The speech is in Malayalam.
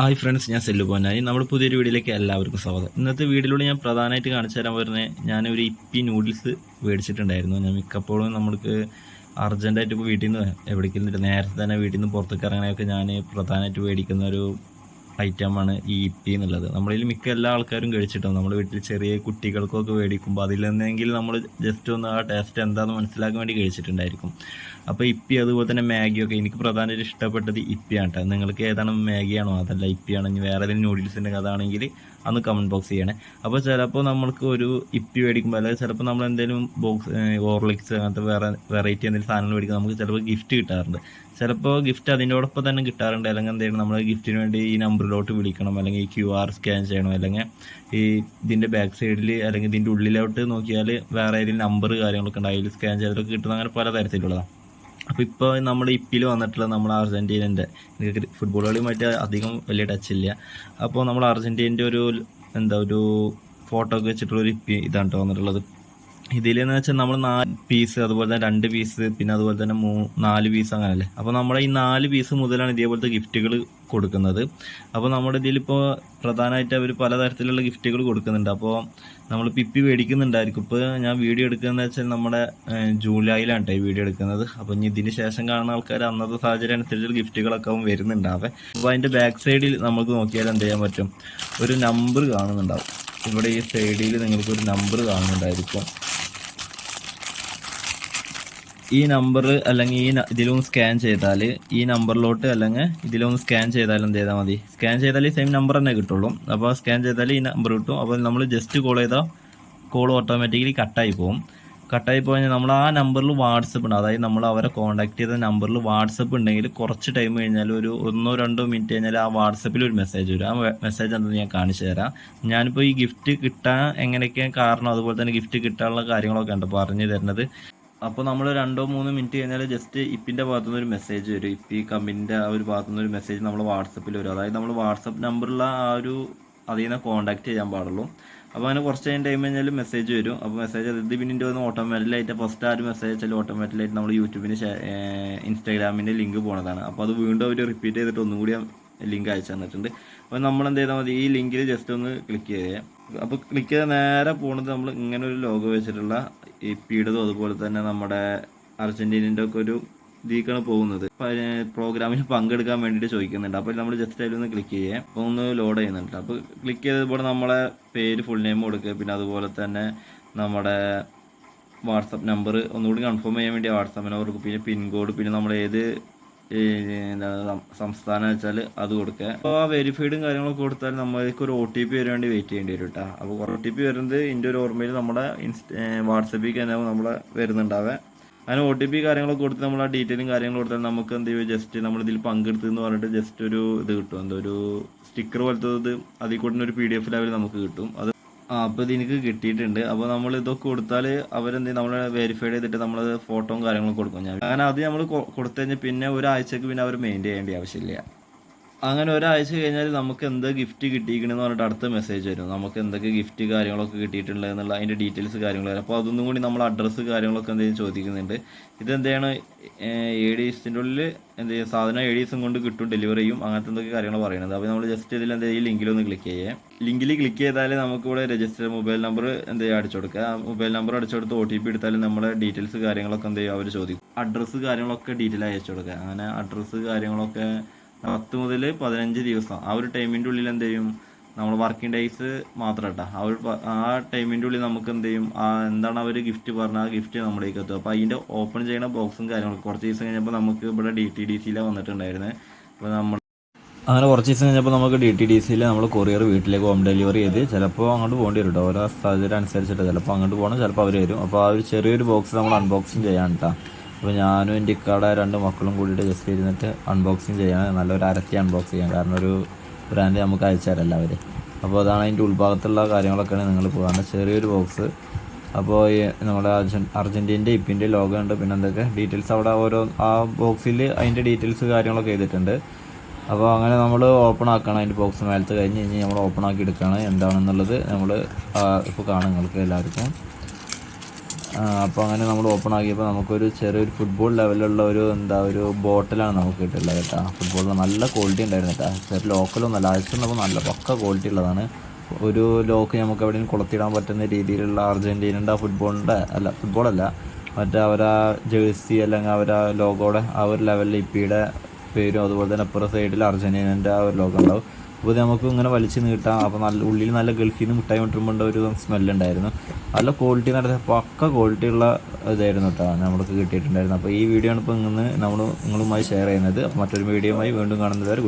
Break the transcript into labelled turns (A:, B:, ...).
A: ഹായ് ഫ്രണ്ട്സ് ഞാൻ സെല്ലു പോന്നായി നമ്മൾ പുതിയൊരു വീഡിയോയിലേക്ക് എല്ലാവർക്കും സ്വാഗതം. ഇന്നത്തെ വീഡിയോയിലൂടെ ഞാൻ പ്രധാനമായിട്ട് കാണിച്ചു തരാൻ വരുന്നത് ഞാനൊരു ഇപ്പി നൂഡിൽസ് മേടിച്ചിട്ടുണ്ടായിരുന്നു. ഞാൻ മിക്കപ്പോഴും നമ്മൾക്ക് അർജന്റായിട്ട് ഇപ്പോൾ വീട്ടിൽ നിന്ന് എവിടേക്കും നേരത്തെ തന്നെ വീട്ടിൽ നിന്ന് പുറത്തേക്ക് ഇറങ്ങണമൊക്കെ ഞാൻ പ്രധാനമായിട്ട് മേടിക്കുന്ന ഒരു ഐറ്റമാണ് ഈ ഇപ്പി എന്നുള്ളത്. നമ്മളിൽ മിക്ക എല്ലാ ആൾക്കാരും കഴിച്ചിട്ടുണ്ട് നമ്മൾ വീട്ടിൽ ചെറിയ കുട്ടികൾക്കൊക്കെ മേടിക്കുമ്പോൾ അതിൽ നിന്നെങ്കിലും നമ്മൾ ജസ്റ്റ് ഒന്ന് ആ ടേസ്റ്റ് എന്താണെന്ന് മനസ്സിലാക്കാൻ വേണ്ടി കഴിച്ചിട്ടുണ്ടായിരിക്കും. അപ്പോൾ ഇപ്പി അതുപോലെ തന്നെ മാഗിയൊക്കെ എനിക്ക് പ്രധാനമായിട്ട് ഇഷ്ടപ്പെട്ടത് ഇപ്പിയാണ് കേട്ടോ നിങ്ങൾക്ക് ഏതാണ് മാഗിയാണോ? അതല്ല ഇപ്പിയാണോ. ഇനി വേറെ ഏതെങ്കിലും നൂഡിൽസിന്റെ കഥയാണെങ്കിൽ അന്ന് കമന്റ് ബോക്സ് ചെയ്യണേ. അപ്പോൾ ചിലപ്പോൾ നമ്മൾക്ക് ഒരു ഇപ്പി മേടിക്കുമ്പോൾ അല്ലെങ്കിൽ ചിലപ്പോൾ നമ്മൾ എന്തെങ്കിലും ബോക്സ് ഓർലിക്സ് അങ്ങനത്തെ വേറെ വെറൈറ്റി എന്തെങ്കിലും സാധനങ്ങൾ മേടിക്കുമ്പോൾ നമുക്ക് ചിലപ്പോൾ ഗിഫ്റ്റ് കിട്ടാറുണ്ട്. ചിലപ്പോൾ ഗിഫ്റ്റ് അതിനോടൊപ്പം തന്നെ കിട്ടാറുണ്ട്. അല്ലെങ്കിൽ എന്തെങ്കിലും നമ്മൾ ഗിഫ്റ്റിന് വേണ്ടി ഈ നമ്പറിലോട്ട് വിളിക്കണം. അല്ലെങ്കിൽ ഈ ക്യു ആർ സ്കാൻ ചെയ്യണം. അല്ലെങ്കിൽ ഈ ഇതിന്റെ ബാക്ക് സൈഡിൽ അല്ലെങ്കിൽ ഇതിന്റെ ഉള്ളിലോട്ട് നോക്കിയാൽ വേറെ ഏതെങ്കിലും നമ്പർ കാര്യങ്ങളൊക്കെ ഉണ്ട് അതിൽ സ്കാൻ ചെയ്തിട്ടൊക്കെ കിട്ടുന്ന അങ്ങനെ പല തരത്തിലുള്ളതാണ് അപ്പോൾ ഇപ്പോൾ നമ്മുടെ ഇപ്പിൽ വന്നിട്ടുള്ള നമ്മൾ അർജന്റീനന്റെ ഫുട്ബോൾ കളിയുമായിട്ട് അധികം വലിയ ടച്ച് ഇല്ല. അപ്പോൾ നമ്മൾ അർജന്റീനന്റെ ഒരു എന്താ ഒരു ഫോട്ടോ ഒക്കെ വെച്ചിട്ടുള്ള ഒരു ഇപ്പി ഇതാണ് കേട്ടോ വന്നിട്ടുള്ളത്. ഇതിലെന്ന് വെച്ചാൽ നമ്മൾ നാല് പീസ് അതുപോലെ തന്നെ രണ്ട് പീസ് പിന്നെ അതുപോലെ തന്നെ മൂ നാല് പീസ് അങ്ങനെ അല്ലേ അപ്പോൾ നമ്മുടെ ഈ നാല് പീസ് മുതലാണ് ഇതേപോലത്തെ ഗിഫ്റ്റുകൾ കൊടുക്കുന്നത്. അപ്പോൾ നമ്മുടെ ഇതിലിപ്പോൾ പ്രധാനമായിട്ട് അവർ പലതരത്തിലുള്ള ഗിഫ്റ്റുകൾ കൊടുക്കുന്നുണ്ട്. അപ്പോൾ നമ്മൾ പിപ്പി മേടിക്കുന്നുണ്ടായിരിക്കും. ഇപ്പോൾ ഞാൻ വീഡിയോ എടുക്കുന്നതെന്ന് വെച്ചാൽ നമ്മുടെ ജൂലൈയിലാണ് കേട്ടോ ഈ വീഡിയോ എടുക്കുന്നത്. അപ്പോൾ ഇനി ഇതിന് ശേഷം കാണുന്ന ആൾക്കാർ അന്നത്തെ സാഹചര്യം അനുസരിച്ചുള്ള ഗിഫ്റ്റുകളൊക്കെ അവൻ വരുന്നുണ്ടാവേ. അപ്പോൾ അതിന്റെ ബാക്ക് സൈഡിൽ നമുക്ക് നോക്കിയാൽ എന്ത് ചെയ്യാൻ പറ്റും? ഒരു നമ്പർ കാണുന്നുണ്ടാവും. ഇവിടെ ഈ സൈഡിൽ നിങ്ങൾക്ക് ഒരു നമ്പർ കാണുന്നുണ്ടായിരിക്കും. ഈ നമ്പർ അല്ലെങ്കിൽ ഈ ഇതിലും ഇതിലൊന്ന് സ്കാൻ ചെയ്താൽ ഈ നമ്പറിലോട്ട് അല്ലെങ്കിൽ ഇതിലൊന്ന് സ്കാൻ ചെയ്താൽ എന്ത് ചെയ്താൽ മതി? സ്കാൻ ചെയ്താൽ ഈ സെയിം നമ്പർ തന്നെ കിട്ടുള്ളൂ. അപ്പോൾ സ്കാൻ ചെയ്താൽ ഈ നമ്പർ കിട്ടും. അപ്പോൾ നമ്മൾ ജസ്റ്റ് കോൾ ചെയ്താൽ കോൾ ഓട്ടോമാറ്റിക്കലി കട്ടായി പോകും കട്ടായി പോയി കഴിഞ്ഞാൽ നമ്മൾ ആ നമ്പറിൽ വാട്സപ്പ് ഉണ്ട്. അതായത് നമ്മൾ അവരെ കോൺടാക്ട് ചെയ്ത നമ്പറിൽ വാട്സപ്പ് ഉണ്ടെങ്കിൽ കുറച്ച് ടൈം കഴിഞ്ഞാൽ ഒരു ഒന്നോ രണ്ടോ മിനിറ്റ് കഴിഞ്ഞാൽ ആ വാട്സപ്പിൽ ഒരു മെസ്സേജ് വരും. ആ മെസ്സേജ് എന്താണെന്ന് ഞാൻ കാണിച്ചു തരാം. ഞാനിപ്പോൾ ഈ ഗിഫ്റ്റ് കിട്ടാൻ എങ്ങനെയൊക്കെയാണ് കാരണം അതുപോലെ തന്നെ ഗിഫ്റ്റ് കിട്ടാനുള്ള കാര്യങ്ങളൊക്കെ ഉണ്ട്. പറഞ്ഞു തരുന്നത് അപ്പോൾ നമ്മൾ രണ്ടോ മൂന്നോ മിനിറ്റ് കഴിഞ്ഞാൽ ജസ്റ്റ് ഇപ്പിന്റെ ഭാഗത്തുനിന്ന് ഒരു മെസ്സേജ് വരും. ഇപ്പി കമ്പനിന്റെ ആ ഒരു ഭാഗത്തുനിന്ന് ഒരു മെസ്സേജ് നമ്മൾ വാട്സപ്പിൽ വരും. അതായത് നമ്മൾ വാട്സപ്പ് നമ്പറുള്ള ആ ഒരു അതിൽ നിന്ന് കോൺടാക്ട് ചെയ്യാൻ പാടുള്ളൂ. അപ്പോൾ അങ്ങനെ കുറച്ച് കഴിഞ്ഞ ടൈം കഴിഞ്ഞാൽ മെസ്സേജ് വരും. അപ്പോൾ മെസ്സേജ് ഇത് പിന്നിന്റെ വന്ന് ഓട്ടോമാറ്റിക്കലായിട്ട് ഫസ്റ്റ് ആ ഒരു മെസ്സേജ് വെച്ചാൽ ഓട്ടോമാറ്റിക്കലായിട്ട് നമ്മൾ യൂട്യൂബിന് ഇൻസ്റ്റാഗ്രാമിന്റെ ലിങ്ക് പോണതാണ്. അപ്പോൾ അത് വീണ്ടും അവർ റിപ്പീറ്റ് ചെയ്തിട്ട് ഒന്നും കൂടി ലിങ്ക് അയച്ചു തന്നിട്ടുണ്ട്. അപ്പോൾ നമ്മൾ എന്ത് ചെയ്താൽ മതി? ഈ ലിങ്കിൽ ജസ്റ്റ് ഒന്ന് ക്ലിക്ക് ചെയ്യുക. അപ്പോൾ ക്ലിക്ക് ചെയ്ത് നേരെ പോണത് നമ്മൾ ഇങ്ങനെ ഒരു ലോഗോ വെച്ചിട്ടുള്ള ഈ പീഡതും അതുപോലെ തന്നെ നമ്മുടെ അർജന്റീനന്റെ ഒക്കെ ഒരു ഇതിലേക്കാണ് പോകുന്നത്. പ്രോഗ്രാമിൽ പങ്കെടുക്കാൻ വേണ്ടിയിട്ട് ചോദിക്കുന്നുണ്ട്. അപ്പോൾ നമ്മൾ ജസ്റ്റ് അതിലൊന്ന് ക്ലിക്ക് ചെയ്യേ. അപ്പോൾ ഒന്ന് ലോഡ് ചെയ്യുന്നുണ്ട്. അപ്പോൾ ക്ലിക്ക് ചെയ്തപ്പോൾ നമ്മളെ പേര് ഫുൾ നെയിം കൊടുക്കുക. പിന്നെ അതുപോലെ തന്നെ നമ്മുടെ വാട്സപ്പ് നമ്പർ ഒന്നുകൂടി കൺഫേം ചെയ്യാൻ വേണ്ടി വാട്സപ്പ് നമ്പർ പിന്നെ പിൻകോഡ് പിന്നെ നമ്മൾ ഏത് സംസ്ഥാനം വെച്ചാൽ അത് കൊടുക്കുക. അപ്പോൾ ആ വെരിഫൈഡും കാര്യങ്ങളൊക്കെ കൊടുത്താൽ നമ്മൾക്ക് ഒരു ഒ ടി പി വരാൻ വേണ്ടി വെയിറ്റ് ചെയ്യേണ്ടി വരും കേട്ടോ അപ്പോൾ ഒ ടി പി വരുന്നത് എന്റെ ഒരു ഓർമ്മയിൽ നമ്മുടെ ഇൻസ്റ്റ വാട്സപ്പിൽ തന്നെ നമ്മളെ വരുന്നുണ്ടാവുക അങ്ങനെ ഒ ടി പി കാര്യങ്ങളൊക്കെ കൊടുത്ത് നമ്മൾ ആ ഡീറ്റെയിലും കാര്യങ്ങളും കൊടുത്താൽ നമുക്ക് എന്ത് ചെയ്യും? ജസ്റ്റ് നമ്മൾ ഇതിൽ പങ്കെടുത്തു എന്ന് പറഞ്ഞിട്ട് ജസ്റ്റ് ഒരു ഇത് കിട്ടും. എന്തോ ഒരു സ്റ്റിക്കർ പോലത്തെ ഇത് അതിൽ കൂടെ ഒരു പി ഡി എഫ് ലെവൽ നമുക്ക് കിട്ടും. അത് അപ്പോൾ ഇത് എനിക്ക് കിട്ടിയിട്ടുണ്ട്. അപ്പോൾ നമ്മൾ ഇതൊക്കെ കൊടുത്താൽ അവരെന്ത് നമ്മൾ വെരിഫൈ ചെയ്തിട്ട് നമ്മൾ ഫോട്ടോയും കാര്യങ്ങളും കൊടുക്കും. ഞാൻ അങ്ങനെ അത് നമ്മൾ കൊടുത്തു കഴിഞ്ഞാൽ പിന്നെ ഒരാഴ്ചക്ക് പിന്നെ അവർ മെയിന്റെയിൻ ചെയ്യേണ്ട ആവശ്യമില്ല. അങ്ങനെ ഒരാഴ്ച കഴിഞ്ഞാൽ നമുക്ക് എന്ത് ഗിഫ്റ്റ് കിട്ടിയിരിക്കണമെന്ന് പറഞ്ഞിട്ട് അടുത്ത മെസ്സേജ് വരും. നമുക്ക് എന്തൊക്കെ ഗിഫ്റ്റ് കാര്യങ്ങളൊക്കെ കിട്ടിയിട്ടുണ്ട് എന്നുള്ള അതിന്റെ ഡീറ്റെയിൽസ് കാര്യങ്ങൾ വരും. അപ്പോൾ അതൊന്നും കൂടി നമ്മൾ അഡ്രസ്സ് കാര്യങ്ങളൊക്കെ എന്തെങ്കിലും ചോദിക്കുന്നുണ്ട്. ഇതെന്താണ്? ഏ ഡി എസിന്റെ ഉള്ളിൽ എന്ത് ചെയ്യുക സാധനം ഏ ഡി എസും കൊണ്ട് കിട്ടും ഡെലിവറി ചെയ്യും അങ്ങനത്തെ എന്തൊക്കെ കാര്യങ്ങൾ പറയുന്നത്. അപ്പോൾ നമ്മൾ ജസ്റ്റ് ഇതിൽ എന്താ ചെയ്യും? ലിങ്കിലൊന്ന് ക്ലിക്ക് ചെയ്യേ. ലിങ്കിൽ ക്ലിക്ക് ചെയ്താൽ നമുക്കിവിടെ രജിസ്റ്റർ മൊബൈൽ നമ്പർ എന്ത് ചെയ്യുക അടിച്ചു കൊടുക്കുക. മൊബൈൽ നമ്പർ അടിച്ചു കൊടുത്ത് ഒ ടി പി എടുത്താൽ നമ്മുടെ ഡീറ്റെയിൽസ് കാര്യങ്ങളൊക്കെ എന്ത് ചെയ്യുക അവർ ചോദിക്കും. അഡ്രസ്സ് കാര്യങ്ങളൊക്കെ ഡീറ്റെയിൽ അയച്ചു കൊടുക്കുക. അങ്ങനെ അഡ്രസ്സ് കാര്യങ്ങളൊക്കെ പത്ത് മുതൽ പതിനഞ്ച് ദിവസം. ആ ഒരു ടൈമിന്റെ ഉള്ളിൽ എന്ത് ചെയ്യും? നമ്മൾ വർക്കിംഗ് ഡേയ്സ് മാത്രം കേട്ടോ ആ ഒരു ആ ടൈമിന്റെ ഉള്ളിൽ നമുക്ക് എന്ത് ചെയ്യും? ആ എന്താണ് അവർ ഗിഫ്റ്റ് പറഞ്ഞ ആ ഗിഫ്റ്റ് നമ്മളിലേക്ക് എത്തും അപ്പോൾ അതിന്റെ ഓപ്പൺ ചെയ്യുന്ന ബോക്സും കാര്യങ്ങളും കുറച്ച് ദിവസം കഴിഞ്ഞപ്പോൾ നമുക്ക് ഇവിടെ ഡി ടി ഡി സിയിലാണ് വന്നിട്ടുണ്ടായിരുന്നത് അപ്പോൾ നമ്മൾ അങ്ങനെ കുറച്ച് ദിവസം കഴിഞ്ഞപ്പോൾ നമുക്ക് ഡി ടി ഡി സിയിൽ നമ്മൾ കൊറിയർ വീട്ടിലേക്ക് ഹോം ഡെലിവറി ചെയ്ത് ചിലപ്പോൾ അങ്ങോട്ട് പോകേണ്ടി വരും കേട്ടോ ഓരോ സാഹചര്യം അനുസരിച്ചിട്ട് ചിലപ്പോൾ അങ്ങോട്ട് പോകണം ചിലപ്പോൾ അവർ വരും. അപ്പോൾ ആ ഒരു ചെറിയൊരു ബോക്സ് നമ്മൾ അൺബോക്സിങ് ചെയ്യാൻ കേട്ടോ അപ്പോൾ ഞാനും എന്റെ ഇക്കാടെ രണ്ട് മക്കളും കൂടിയിട്ട് ജസ്റ്റ് ഇരുന്നിട്ട് അൺബോക്സിങ് ചെയ്യാൻ നല്ലൊരു അരത്തി അൺബോക്സ് ചെയ്യാം കാരണം ഒരു ബ്രാൻഡ് നമുക്ക് അയച്ചാലല്ല അവർ അപ്പോൾ അതാണ് അതിന്റെ ഉൾഭാഗത്തുള്ള കാര്യങ്ങളൊക്കെയാണ് നിങ്ങൾ പോകാൻ. ചെറിയൊരു ബോക്സ് അപ്പോൾ നമ്മുടെ അർജൻ അർജന്റീന്റെ ഇപ്പിന്റെ ലോഗോ ഉണ്ട്. പിന്നെ എന്തൊക്കെ? ഡീറ്റെയിൽസ് അവിടെ ഓരോ ആ ബോക്സിൽ അതിന്റെ ഡീറ്റെയിൽസ് കാര്യങ്ങളൊക്കെ ചെയ്തിട്ടുണ്ട് അപ്പോൾ അങ്ങനെ നമ്മൾ ഓപ്പൺ ആക്കണം അതിന്റെ ബോക്സ് മേലത്ത് കഴിഞ്ഞ് കഴിഞ്ഞ് നമ്മൾ ഓപ്പൺ ആക്കി എടുക്കുകയാണ് എന്താണെന്നുള്ളത് നമ്മൾ ഇപ്പോൾ കാണാം നിങ്ങൾക്ക് എല്ലാവർക്കും. അപ്പോൾ അങ്ങനെ നമ്മൾ ഓപ്പൺ ആക്കിയപ്പോൾ നമുക്കൊരു ചെറിയൊരു ഫുട്ബോൾ ലെവലുള്ള ഒരു എന്താ ഒരു ബോട്ടിലാണ് നമുക്ക് കിട്ടുള്ളത് കേട്ടോ. ഫുട്ബോളിൽ നല്ല ക്വാളിറ്റി ഉണ്ടായിരുന്നു കേട്ടോ. ചെറിയ ലോക്കലൊന്നും അല്ല അയച്ചിട്ടുണ്ടപ്പോൾ നല്ല പക്ക ക്വാളിറ്റി ഉള്ളതാണ്. ഒരു ലോക്ക് നമുക്ക് എവിടെയും കുളത്തിടാൻ പറ്റുന്ന രീതിയിലുള്ള അർജന്റീനന്റെ ഫുട്ബോളിന്റെ അല്ല ഫുട്ബോളല്ല മറ്റേ അവരാ ജേഴ്സി അല്ലെങ്കിൽ അവരാ ലോഗോടെ ആ ഒരു ലെവലിൽ ഇപ്പിയുടെ പേരും അതുപോലെ തന്നെ അപ്പുറം സൈഡിൽ അർജന്റീനന്റെ ആ ഒരു ലോഗോ ഉണ്ടാവും. അപ്പോൾ നമുക്ക് ഇങ്ങനെ വലിച്ച് നീട്ടാം. അപ്പോൾ നല്ല ഉള്ളിൽ നല്ല ഗൾഫിൽ നിന്ന് മിഠായി കൊണ്ടുവരുമ്പോൾ ഒരു സ്മെല്ലുണ്ടായിരുന്നു. നല്ല ക്വാളിറ്റി നടത്തിയ പക്ക ക്വാളിറ്റി ഉള്ള ഇതായിരുന്നു കേട്ടോ നമ്മൾക്ക് കിട്ടിയിട്ടുണ്ടായിരുന്നു. അപ്പോൾ ഈ വീഡിയോ ആണ് ഇപ്പോൾ ഇങ്ങനെ നമ്മൾ നിങ്ങളുമായി ഷെയർ ചെയ്യുന്നത്. അപ്പോൾ മറ്റൊരു വീഡിയോയുമായി വീണ്ടും കാണുന്നത് വരെ